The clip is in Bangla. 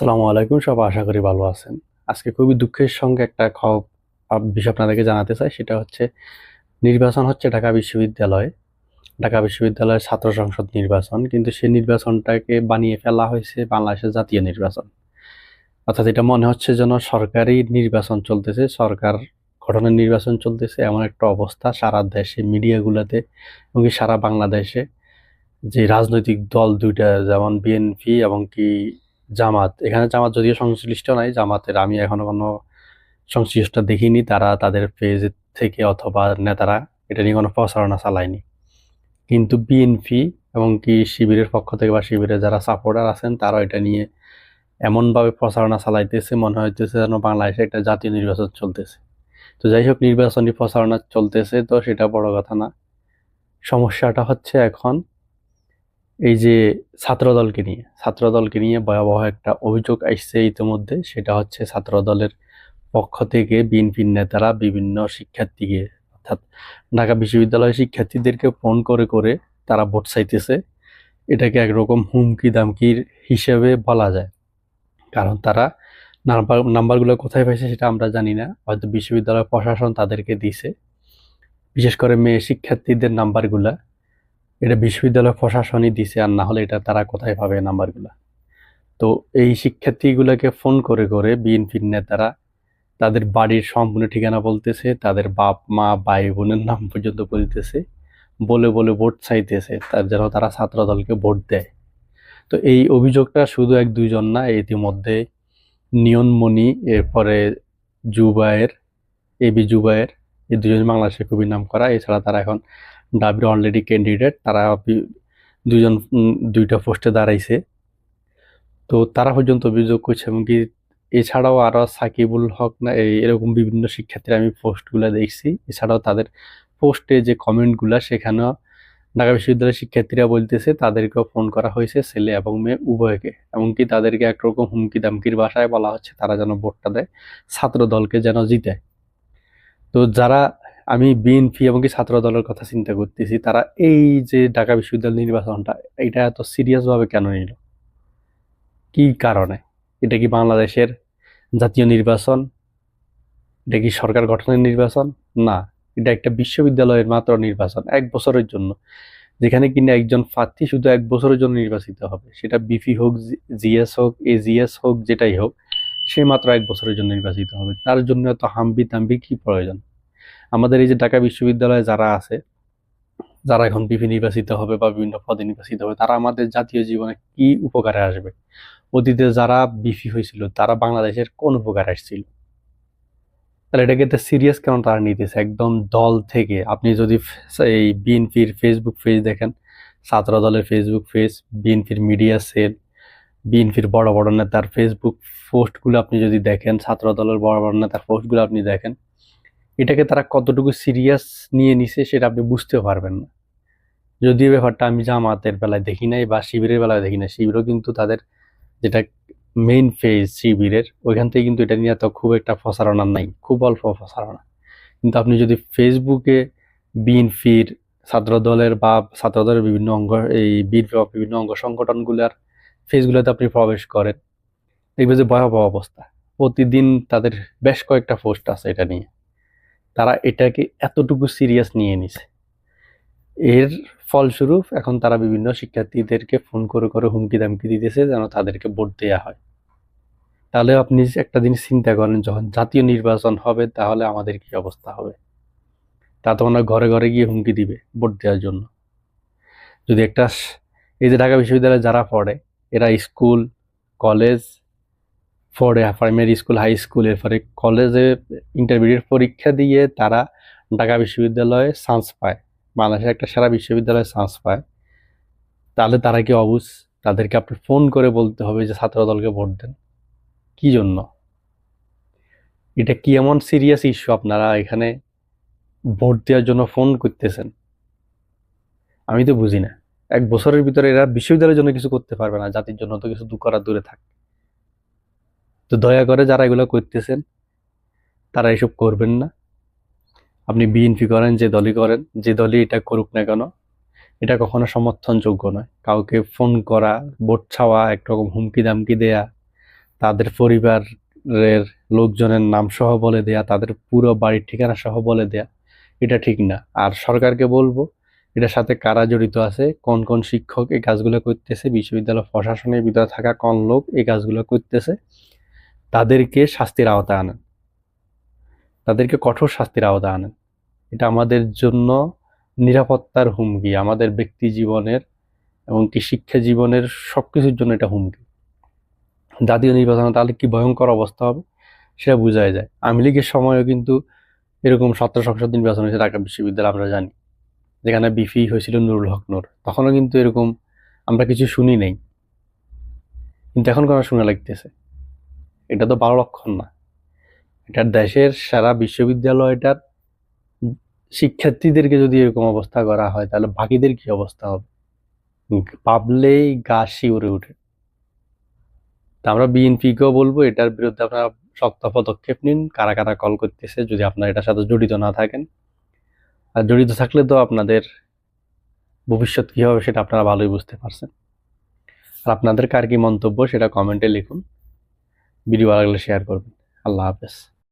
আসসালামু আলাইকুম সব আশা করি ভালো আছেন। আজকে খুবই দুঃখের সঙ্গে একটা বিষয় আপনাদেরকে জানাতে চাই, সেটা হচ্ছে নির্বাচন হচ্ছে ঢাকা বিশ্ববিদ্যালয়ে। ঢাকা বিশ্ববিদ্যালয়ের ছাত্র সংসদ নির্বাচন, কিন্তু সেই নির্বাচনটাকে বানিয়ে ফেলা হয়েছে বাংলাদেশের জাতীয় নির্বাচন। অর্থাৎ এটা মনে হচ্ছে যেন সরকারি নির্বাচন চলতেছে, সরকার গঠনের নির্বাচন চলতেছে, এমন একটা অবস্থা সারা দেশে, মিডিয়াগুলোতে, এবং সারা বাংলাদেশে। যে রাজনৈতিক দল দুইটা, যেমন বিএনপি এবং কি জামাত। এখানে জামাত যদিও সংশ্লিষ্ট নাই, জামাতের আমি এখনও কোনো সংশ্লিষ্ট দেখিনি, তারা তাদের পেজ থেকে অথবা নেতারা এটা নিয়ে কোনো প্রচারণা চালায়নি। কিন্তু বিএনপি এবং কি শিবিরের পক্ষ থেকে বা শিবিরের যারা সাপোর্টার আছেন তারা এটা নিয়ে এমনভাবে প্রচারণা চালাইতেছে, মনে হইতেছে যেন বাংলাদেশে একটা জাতীয় নির্বাচন চলতেছে। তো যাই হোক, নির্বাচনী প্রচারণা চলতেছে, তো সেটা বড় কথা না। সমস্যাটা হচ্ছে এখন এই যে ছাত্রদলকে নিয়ে ছাত্রদলকে নিয়ে ভয়াবহ একটা অভিযোগ আসছে ইতিমধ্যে, সেটা হচ্ছে ছাত্রদলের পক্ষ থেকে বিএনপির নেতারা বিভিন্ন শিক্ষার্থীকে, অর্থাৎ ঢাকা বিশ্ববিদ্যালয়ের শিক্ষার্থীদেরকে ফোন করে করে তারা ভোট চাইতেছে। এটাকে একরকম হুমকি দামকির হিসেবে বলা যায়। কারণ তারা নাম্বার, নাম্বারগুলো কোথায় পাইছে সেটা আমরা জানি না। হয়তো বিশ্ববিদ্যালয় প্রশাসন তাদেরকে দিছে বিশেষ করে মেয়ে শিক্ষার্থীদের নাম্বারগুলা। এটা বিশ্ববিদ্যালয় প্রশাসনই দিছে আর না হলে এটা তারা কোথায় পাবে নাম্বারগুলা? তো এই শিক্ষার্থীগুলোকে ফোন করে করে বিএনপির নেতারা তাদের বাড়ির সম্পূর্ণ ঠিকানা বলতেছে, তাদের বাপ, মা, ভাই, বোনের নাম পর্যন্ত বলতেছে, বলে বলে ভোট চাইতেছে, তার যেন তারা ছাত্র দলকে ভোট দেয়। তো এই অভিযোগটা শুধু এক দুইজন না, ইতিমধ্যে নিয়নমণি, এরপরে জুবায়ের এবি জুবায়ের, এই দুজন বাংলাদেশে খুবই নাম করা এছাড়া তারা এখন ডাবির অলরেডি ক্যান্ডিডেট তারা দুজন দুইটা পোস্টে দাঁড়াইছে। তো তারা পর্যন্ত অভিযোগ করছে, এমনকি এছাড়াও আরও সাকিবুল হক না এরকম বিভিন্ন শিক্ষার্থীরা আমি পোস্টগুলো দেখছি। এছাড়াও তাদের পোস্টে যে কমেন্টগুলো সেখানেও ঢাকা বিশ্ববিদ্যালয়ের শিক্ষার্থীরা বলতেছে, তাদেরকেও ফোন করা হয়েছে ছেলে এবং মেয়ে উভয়কে। এমনকি তাদেরকে একরকম হুমকি দামকির ভাষায় বলা হচ্ছে, তারা যেন ভোটটা দেয় ছাত্র দলকে যেন জিতে। তো যারা আমি বিএনপি এবং কি ছাত্র দলের কথা চিন্তা করতেছি, তারা এই যে ঢাকা বিশ্ববিদ্যালয় নির্বাচনটা, এটা এত সিরিয়াস ভাবে কেন নিল? কি কারণে? এটা কি বাংলাদেশের জাতীয় নির্বাচন? এটা কি সরকার গঠনের নির্বাচন? না, এটা একটা বিশ্ববিদ্যালয়ের মাত্র নির্বাচন, এক বছরের জন্য। যেখানে কিনা একজন প্রার্থী শুধু এক বছরের জন্য নির্বাচিত হবে, সেটা বিপি হোক জিএস হোক এজিএস হোক, যেটাই হোক, সে মাত্র এক বছরের জন্য নির্বাচিত হবে। তার জন্য এত হাম্বি তাম্বি কি প্রয়োজন? আমাদের এই যে ঢাকা বিশ্ববিদ্যালয়ে যারা আছে, যারা এখন বিপি নির্বাচিত হবে বা বিভিন্ন পদে নির্বাচিত হবে, তারা আমাদের জাতীয় জীবনে কি উপকারে আসবে? অতীতে যারা বিপি হয়েছিল, তারা বাংলাদেশের কোন উপকারে আসছিল? তাহলে এটাকে এত সিরিয়াস কেন তারা নিতেছে? একদম দল থেকে। আপনি যদি এই বিএনপির ফেসবুক পেজ দেখেন, ছাত্র দলের ফেসবুক পেজ বিএনপির মিডিয়া সেল বিএনপির বড় বড় নেতার ফেসবুক পোস্টগুলো আপনি যদি দেখেন, ছাত্র দলের বড় বড় নেতার পোস্টগুলো আপনি দেখেন এটাকে তারা কতটুকু সিরিয়াস নিয়ে নিছে সেটা আপনি বুঝতে পারবেন না। যদিও ব্যাপারটা আমি জামাতের বেলায় দেখি নাই বা শিবিরের বেলায় দেখি না শিবিরও কিন্তু তাদের যেটা মেইন ফেজ শিবিরের, ওইখান থেকে কিন্তু এটা নিয়ে তো খুব একটা প্রচারণা নাই, খুব অল্প প্রচারণা। কিন্তু আপনি যদি ফেসবুকে বিএনপির ছাত্র দলের বা ছাত্র দলের বিভিন্ন অঙ্গ, এই বিএনপি বা বিভিন্ন অঙ্গ সংগঠনগুলোর ফেসগুলোতে আপনি প্রবেশ করেন দেখবে যে ভয়াবহ অবস্থা। প্রতিদিন তাদের বেশ কয়েকটা পোস্ট আছে এটা নিয়ে। তারা এটাকে এতটুকু সিরিয়াস নিয়ে নিছে। এর ফলস্বরূপ এখন তারা বিভিন্ন শিক্ষার্থীদেরকে ফোন করে করে হুমকি দামকি দিতেছে যেন তাদেরকে ভোট দেওয়া হয়। তাহলে আপনি একটা জিনিস চিন্তা করেন, যখন জাতীয় নির্বাচন হবে তাহলে আমাদের কি অবস্থা হবে? তা তো ওনারা ঘরে ঘরে গিয়ে হুমকি দিবে ভোট দেওয়ার জন্য। যদি একটা এই যে ঢাকা বিশ্ববিদ্যালয়ে যারা পড়ে, এরা স্কুল, কলেজ পড়ে প্রাইমারি স্কুল হাই স্কুল এরপরে কলেজে ইন্টারমিডিয়েট পরীক্ষা দিয়ে তারা ঢাকা বিশ্ববিদ্যালয়ে চান্স পায়। বাংলাদেশের একটা সারা বিশ্ববিদ্যালয়ে চান্স পায়। তাহলে তারা কি অবুজ তাদেরকে আপনি ফোন করে বলতে হবে যে ছাত্র দলকে ভোট দেন। কি জন্য? এটা কি এমন সিরিয়াস ইস্যু আপনারা এখানে ভোট দেওয়ার জন্য ফোন করতেছেন? আমি তো বুঝি না। এক বছরের ভিতরে এরা বিশ্ববিদ্যালয়ের জন্য কিছু করতে পারবে না। জাতির জন্য তো কিছু দু করার দূরে থাক। তো দয়া করে যারা এগুলো করতেছেন, তারা এসব করবেন না। আপনি বিএনপি করেন, যে দলই করেন, যে দলই এটা করুক না কেন, এটা কখনো সমর্থনযোগ্য নয়। কাউকে ফোন করা, ভোট ছাওয়া, একরকম হুমকি দামকি দেয়া, তাদের পরিবারের লোকজনের নাম সহ বলে দেয়া, তাদের পুরো বাড়ির ঠিকানা সহ বলে দেয়া, এটা ঠিক না। আর সরকারকে বলব, এটার সাথে কারা জড়িত আছে, কোন কোন শিক্ষক এই কাজগুলো করতেছে, বিশ্ববিদ্যালয় প্রশাসনের ভিতরে থাকা কোন লোক এই কাজগুলো করতেছে তাদেরকে শাস্তির আওতায় আনেন। তাদেরকে কঠোর শাস্তির আওতায় আনেন। এটা আমাদের জন্য নিরাপত্তার হুমকি, আমাদের ব্যক্তি জীবনের এমনকি শিক্ষা জীবনের সব কিছুর জন্য এটা হুমকি। জাতীয় নির্বাচনে, তাহলে কি ভয়ঙ্কর অবস্থা হবে? সেটা বোঝাই যায়। আওয়ামী লীগের সময়ও কিন্তু এরকম ছাত্র সংসদ নির্বাচন হয়েছে ঢাকা বিশ্ববিদ্যালয়, আমরা জানি। যেখানে বিফি হয়েছিল নুরুল হক নূর। তখনও কিন্তু এরকম আমরা কিছু শুনি নাই। কিন্তু এখন কেন শোনা লাগতেছে। এটা তো ভালো লক্ষণ না। এটা দেশের সারা বিশ্ববিদ্যালয়টার শিক্ষার্থীদেরকে যদি এরকম অবস্থা করা হয়, তাহলে বাকিদের কি অবস্থা হবে? ভাবলেই গা শিউরে ওঠে। তা আমরা বিএনপিকেও বলব, এটার বিরুদ্ধে আপনারা শক্ত পদক্ষেপ নিন, কারা কারা কল করতেছে, যদি আপনারা এটার সাথে জড়িত না থাকেন। আর জড়িত থাকলে তো আপনাদের ভবিষ্যৎ কী হবে সেটা আপনারা ভালোই বুঝতে পারছেন। আর আপনাদের কার কি মন্তব্য সেটা কমেন্টে লিখুন। ভিডিও ভালো লাগলে শেয়ার করবেন। আল্লাহ হাফেজ।